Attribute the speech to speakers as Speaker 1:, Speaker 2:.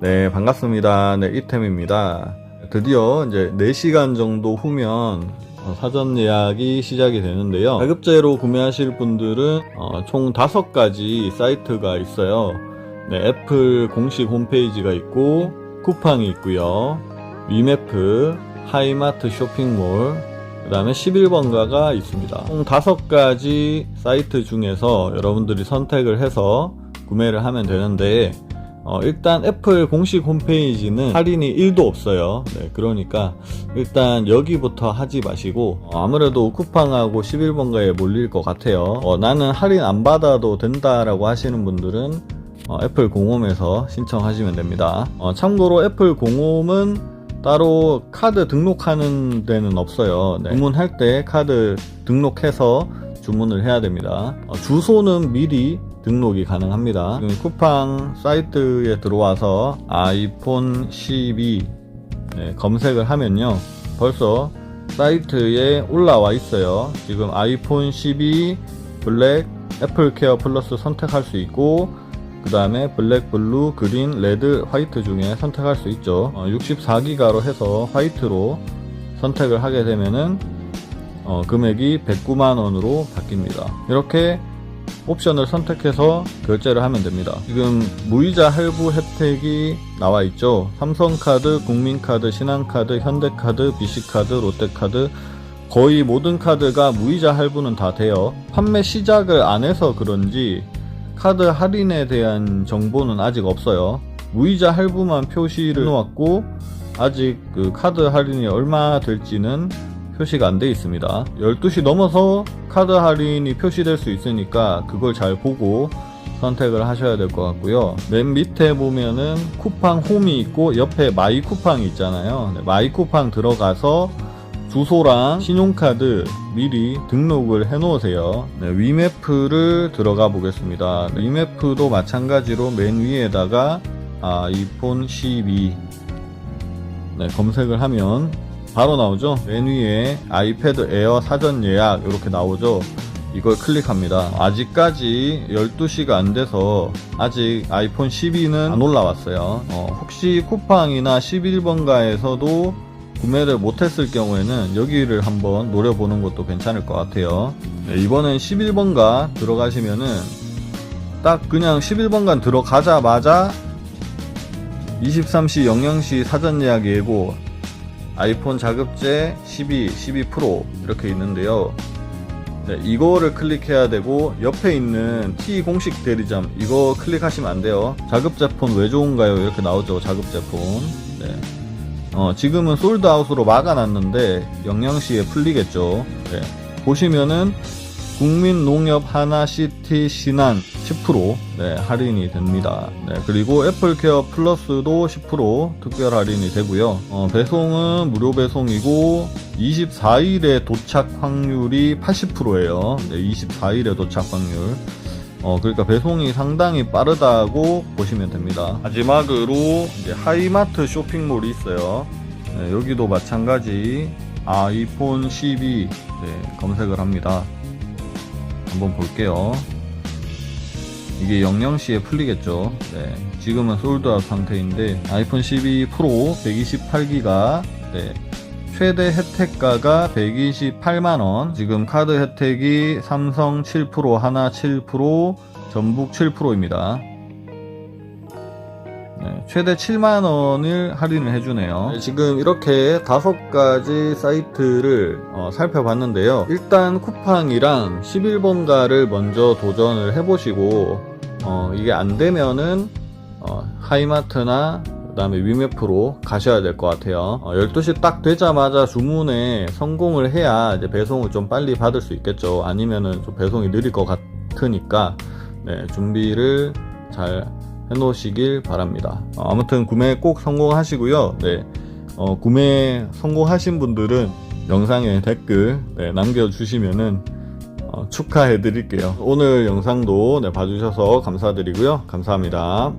Speaker 1: 네, 반갑습니다. 네, 이템입니다. 드디어 이제 4시간 정도 후면 어, 사전 예약이 시작이 되는데요. 가급제로 구매하실 분들은 어, 총 5가지 사이트가 있어요. 네, 애플 공식 홈페이지가 있고 쿠팡이 있고요. 위메프, 하이마트 쇼핑몰, 그 다음에 11번가가 있습니다. 총 5가지 사이트 중에서 여러분들이 선택을 해서 구매를 하면 되는데 어, 일단 애플 공식 홈페이지는 할인이 1도 없어요. 네, 그러니까 일단 여기부터 하지 마시고 어, 아무래도 쿠팡하고 11번가에 몰릴 것 같아요. 어, 나는 할인 안 받아도 된다라고 하시는 분들은 어, 애플 공홈에서 신청하시면 됩니다. 어, 참고로 애플 공홈은 따로 카드 등록하는 데는 없어요. 네, 주문할 때 카드 등록해서 주문을 해야 됩니다. 어, 주소는 미리 등록이 가능합니다. 지금 쿠팡 사이트에 들어와서 아이폰 12 네, 검색을 하면요. 벌써 사이트에 올라와 있어요. 지금 아이폰 12 블랙 애플 케어 플러스 선택할 수 있고 그 다음에 블랙, 블루, 그린, 레드, 화이트 중에 선택할 수 있죠. 64기가로 해서 화이트로 선택을 하게 되면은 어, 금액이 109만원으로 바뀝니다. 이렇게 옵션을 선택해서 결제를 하면 됩니다. 지금 무이자 할부 혜택이 나와 있죠. 삼성카드, 국민카드, 신한카드, 현대카드, BC카드, 롯데카드 거의 모든 카드가 무이자 할부는 다 돼요. 판매 시작을 안 해서 그런지 카드 할인에 대한 정보는 아직 없어요. 무이자 할부만 표시를 해놓았고 아직 그 카드 할인이 얼마 될지는 표시가 안 돼 있습니다. 12시 넘어서 카드 할인이 표시될 수 있으니까 그걸 잘 보고 선택을 하셔야 될 것 같고요. 맨 밑에 보면은 쿠팡 홈이 있고 옆에 마이 쿠팡이 있잖아요. 네, 마이 쿠팡 들어가서 주소랑 신용카드 미리 등록을 해 놓으세요. 네, 위메프를 들어가 보겠습니다. 네, 위메프도 마찬가지로 맨 위에다가 아 이폰 12 네, 검색을 하면 바로 나오죠. 맨 위에 아이패드 에어 사전 예약 이렇게 나오죠. 이걸 클릭합니다. 아직까지 12시가 안 돼서 아직 아이폰 12는 안 올라왔어요. 어, 혹시 쿠팡이나 11번가에서도 구매를 못했을 경우에는 여기를 한번 노려보는 것도 괜찮을 것 같아요. 네, 이번엔 11번가 들어가시면은 딱 그냥 11번가 들어가자마자 23시 00시 사전 예약 예고 아이폰 자급제 12, 12 프로 이렇게 있는데요. 네, 이거를 클릭해야 되고 옆에 있는 T 공식 대리점 이거 클릭하시면 안 돼요. 자급제폰 왜 좋은가요? 이렇게 나오죠. 자급제폰. 네. 어, 지금은 솔드아웃으로 막아놨는데 00시에 풀리겠죠. 네. 보시면은 국민농협 하나시티 신한 10% 네, 할인이 됩니다. 네, 그리고 애플케어 플러스도 10% 특별 할인이 되고요. 어, 배송은 무료 배송이고 24일에 도착 확률이 80%예요. 네, 24일에 도착 확률. 어, 그러니까 배송이 상당히 빠르다고 보시면 됩니다. 마지막으로 이제 하이마트 쇼핑몰이 있어요. 네, 여기도 마찬가지 아이폰 12 네, 검색을 합니다. 한번 볼게요. 이게 00시에 풀리겠죠. 네. 지금은 솔드아웃 상태인데 아이폰 12 프로 128기가 네. 최대 혜택가가 128만원 지금 카드 혜택이 삼성 7% 하나 7% 전북 7%입니다 네, 최대 7만 원을 할인을 해주네요. 네, 지금 이렇게 다섯 가지 사이트를 어, 살펴봤는데요. 일단 쿠팡이랑 11번가를 먼저 도전을 해보시고, 어, 이게 안 되면은, 어, 하이마트나 그 다음에 위메프로 가셔야 될 것 같아요. 어, 12시 딱 되자마자 주문에 성공을 해야 이제 배송을 좀 빨리 받을 수 있겠죠. 아니면은 좀 배송이 느릴 것 같으니까, 네, 준비를 잘 해놓으시길 바랍니다. 어, 아무튼 구매 꼭 성공하시고요. 네, 어, 구매 성공하신 분들은 영상에 댓글 네, 남겨주시면은 어, 축하해드릴게요. 오늘 영상도 네, 봐주셔서 감사드리고요. 감사합니다.